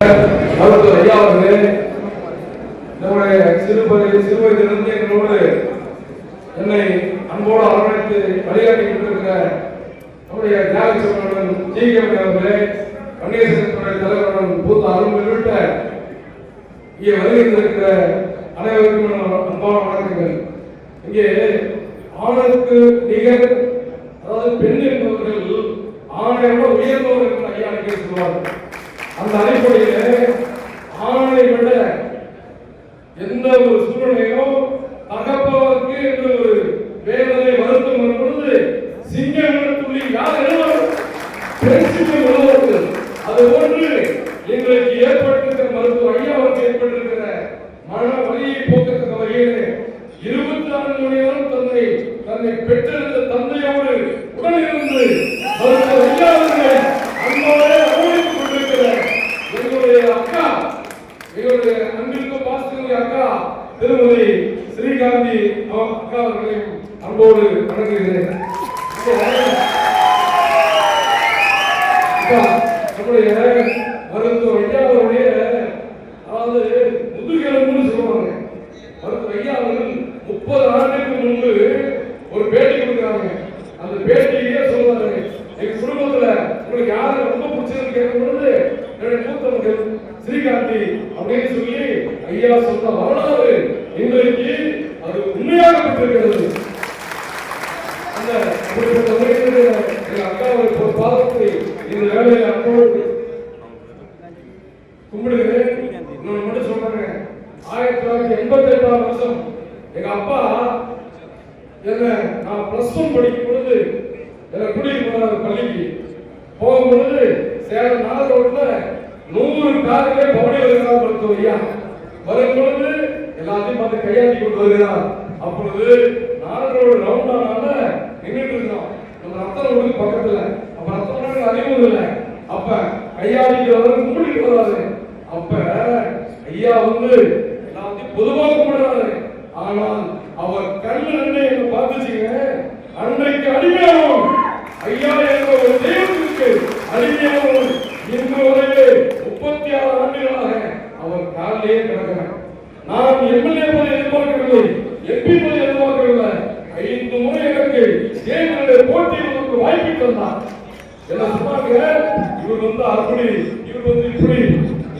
மருத்துவர் ஐயா அவர்களே நம்முடைய எங்களோடு என்னை அன்போடு அரவணைத்து வழிகாட்டி கொண்டிருக்கிற நம்முடைய தியாக சோழன் ஜி கே அவர்களே கணேசனுடைய தலைவருடன் பூத்த அருள் உள்ளிட்ட இங்கே வருகின்றிருக்கிற அனைவருக்கும் அன்பான வணக்கங்கள். இங்கே ஆணுக்கு நிகர் அதாவது பெண் என்பவர்கள் ஆணையோட உயர்ந்தவர்கள் ஐயா சொல்வார்கள் அந்த அடிப்படையிலே ஆணை விட எந்த ஒரு சூழ்நிலையும் தகப்பவருக்கு என்று ஒரு வேதனை வருத்தம் வரும் பொழுது சிங்கம் துள்ளி யார் எழுவார் அது போன்று எங்களுக்கு ஏற்பட்டிருக்கிற மருத்துவ ஐயா அவருக்கு ஏற்பட்டிருக்கிற மன வழியை போக்கத்தக்க வகையிலே இருபத்தி ஆறு மணி நேரம் தன்னை தன்னை பெற்றிருந்த தந்தையோடு உடனிருந்து மருத்துவ ஐயா அவர்களை அன்போடு திருமதி ஸ்ரீகாந்தி அக்கா அவர்களையும் அன்போடு வணங்குகிறேன். நம்முடைய மருத்துவர் ஐயா அவருடைய அதாவது முதுகெலும்புன்னு சொல்லுவாங்க. மருத்துவர் ஐயா அவர்கள் முப்பது ஆண்டுக்கு முன்பு ஒரு பேட்டி கொடுக்குறாங்க. அந்த பேட்டியிலேயே சொல்லுவாங்க எங்க குடும்பத்துல உங்களுக்கு யாரு ரொம்ப பிடிச்சதுன்னு கேட்கும் பொழுது என்னுடைய மூத்த மகள் ஸ்ரீகாந்தி அப்படின்னு சொல்லி ஐயா சொன்ன வரலாறு உண்மையாகப்பட்டிருக்கிறது அந்த அப்படிப்பட்ட முறையில் எங்க அக்காவை ஒரு பாதத்தை இந்த வேலையில் அன்போடு கும்பிடுகிறேன். இன்னொன்று மட்டும் சொல்றேன். ஆயிரத்தி தொள்ளாயிரத்தி எண்பத்தி எட்டாம் வருஷம் எங்க அப்பா என்ன நான் பிளஸ் ஒன் படிக்கும் பொழுது என்ன கூட்டிட்டு போனாரு பள்ளிக்கு. போகும்பொழுது சேலம் நாலு ரோட்ல நூறு கார்களே பவனி வருகிறார் மருத்துவ ஐயா. வரும் பொழுது எல்லாத்தையும் பார்த்து கையாட்டி கொண்டு வருகிறார். அப்பொழுது நாலு ரோடு ரவுண்டானால நின்றுட்டு இருந்தோம். நம்ம ரத்தம் ஊருக்கு பக்கத்துல. அப்ப ரத்தம் அறிமுகம் இல்லை. அப்ப ஐயா கையாடிக்கிறவர் கும்பிட்டு வராரு அப்ப ஐயா வந்து எல்லாத்தையும் பொதுவாக கூடாது ஆனால் அவர் கண்ணு அண்ணே என்ன பார்த்துச்சுங்க அன்றைக்கு அடிமையாகும் ஐயா என்ற ஒரு தெய்வத்துக்கு அடிமையாகும் எனக்கு போட்டியில் ஒரு வாய்ப்பு தந்தார். என்ன சொன்னாங்க? இவர் வந்து அப்படி இவர் வந்து இப்படி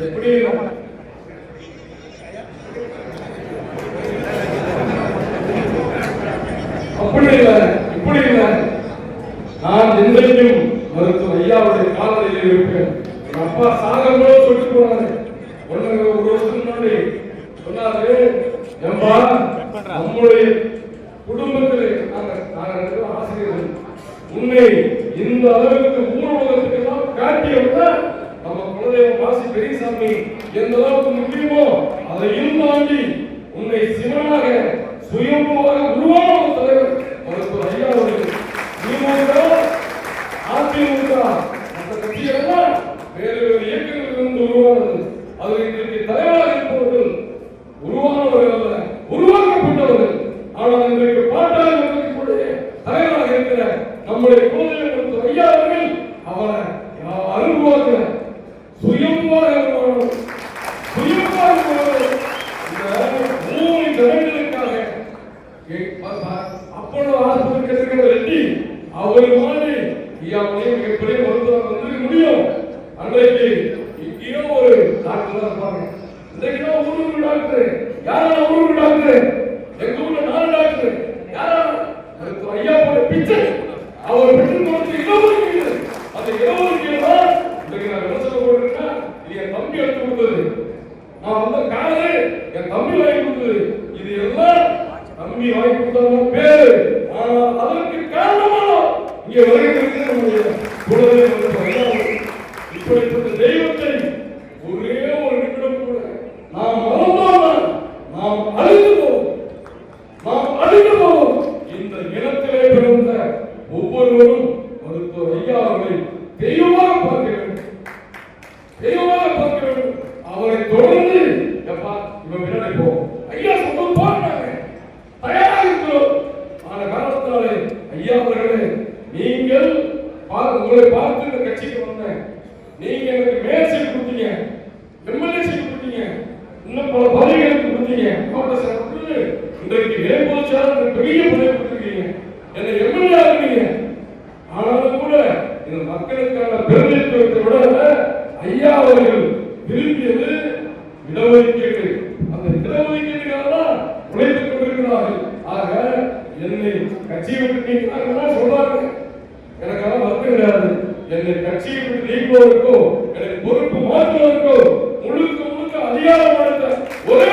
எப்படி அப்படி இல்லை இப்படி இல்லை. நான் இன்றைக்கும் மருத்துவ ஐயாவுடைய காலத்தில் இருப்பேன். எங்க அப்பா சாகங்களோ சொல்லிட்டு போனாரு ஒண்ணு ஒரு வருஷம் முன்னாடி சொன்னாரு நம்முடைய குடும்பத்திலே நாங்க நாங்க ரெண்டு பேரும் ஆசிரியர்கள் உன்னை இந்த அளவுக்கு ஊர் உலகத்துக்கு எல்லாம் காட்டியவங்க நம்ம குலதெய்வம் வாசி பெரியசாமி எந்த அளவுக்கு முக்கியமோ அதையும் தாண்டி உன்னை சிவனாக சுயம்புவாக உருவான ஒரு தலைவர் மருத்துவர் ஐயா அவர்கள். திமுக அதிமுக மற்ற கட்சியெல்லாம் வேறு வேறு இயக்கங்களிலிருந்து உருவானது. அதில் இன்றைக்கு தலைவராக இருப்பவர்கள் உருவானவர்கள் அல்ல உருவாக்கப்பட்டவர்கள். ஆனால் இன்றைக்கு அவர் மாதிரி ஐயாவுடைய மிகப்பெரிய மருத்துவர் வந்து முடியும் அன்றைக்கு இங்கேயோ ஒரு டாக்டர் தான் இருப்பாங்க இன்றைக்கு ஊருக்கு டாக்டர் யாரா ஊருக்கு டாக்டர் எங்க ஊர்ல நாலு டாக்டர் ஐயா போட பிச்சை அவர் பெற்று கொடுத்த இடஒதுக்கீடு அந்த இடஒதுக்கீடு தான் இன்றைக்கு நான் விமர்சனம் போட்டிருக்கேன் இது என் தம்பி எடுத்து கொடுத்தது நான் வந்த காரு என் தம்பி வாங்கி கொடுத்தது இது எல்லாம் தம்பி வாங்கி கொடுத்தவங்க பேரு. ஆனால் அதற்கு காரணமா இங்கே வருகிறது நம்முடைய குலதெய்வம் இப்படிப்பட்ட தெய்வத்தை ஒரே ஒரு நிமிடம் கூட நாம் மறந்தோம் நாம் அழிந்து போவோம் நாம் அழிந்து போவோம் இந்த இனத்திலே பிறந்த ஒவ்வொருவரும் மருத்துவர் ஐயா அவர்களை தெய்வமாக பார்க்க வேண்டும். தெய்வமாக பார்க்க வேண்டும். அவரை தொடர்ந்து எப்பா இவன் பின்னாடி போவோம் உங்களை பார்த்து இந்த கட்சிக்கு வந்தேன். நீங்க எனக்கு மேயர் சீட் கொடுத்தீங்க. எம்எல்ஏ சீட் கொடுத்தீங்க. இன்னும் பல பதவிகளுக்கு கொடுத்தீங்க. மாவட்ட செயலாளருக்கு இன்றைக்கு இணைப்பது செயலாளர் பெரிய பதவி கொடுத்துருக்கீங்க. என்னை எம்எல்ஏ ஆகுறீங்க ஆனாலும் கூட இந்த மக்களுக்கான பிரதிநிதித்துவத்தை விட ஐயா அவர்கள் விரும்பியது இடஒதுக்கீடு. அந்த இடஒதுக்கீடுக்காக தான் உழைத்துக் கொண்டிருக்கிறார்கள். ஆக என்னை கட்சியை விட்டு நீங்க சொல்றாங்க. எனக்கு விடக்கூடாது என்னை கட்சியை விட்டு நீக்குவதற்கும் எனக்கு பொறுப்பு மாற்றுவதற்கும் முழுக்க முழுக்க அதிகாரம் அளித்த ஒரே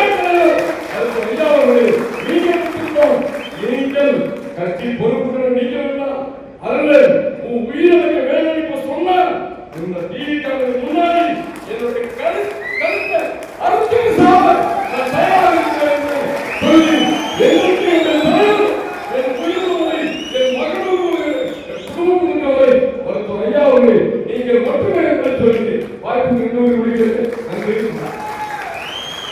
அது ஐயா அவர்களே நீங்கள் நீங்கள் கட்சி பொறுப்புகளை நீக்க வேண்டாம். அதில் உன் உயிரை வேலைக்கு சொன்ன இந்த தீ